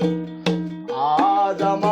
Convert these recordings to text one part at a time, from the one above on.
Adam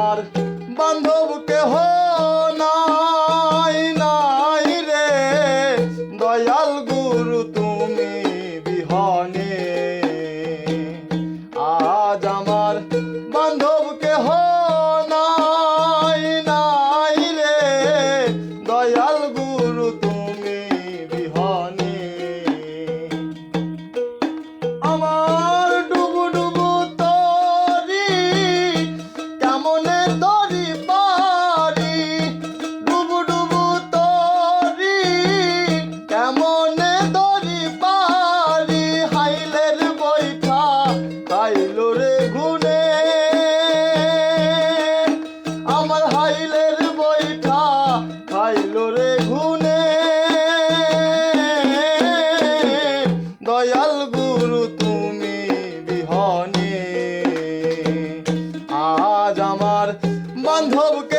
한번 봐볼게.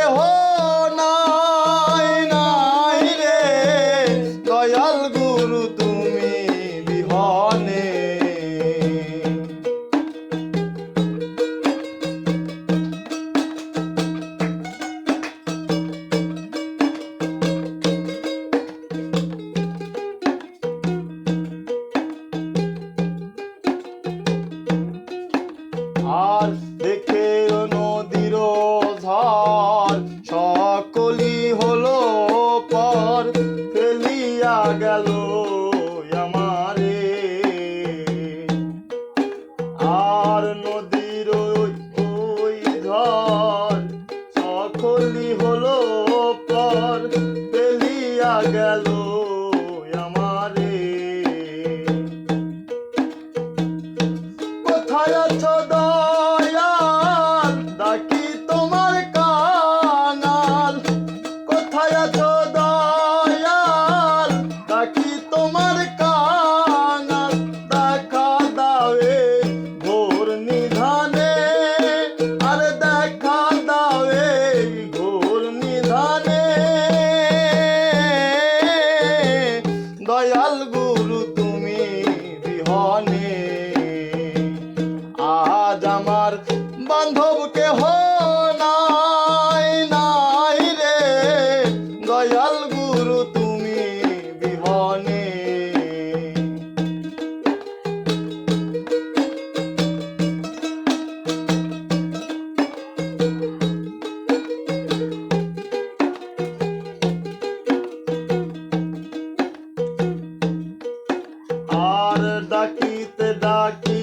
দিয়া গেল আমারে আর নদীর ওই ধর সকলি হলো পর পেলিয়া গেল বলে ডাকি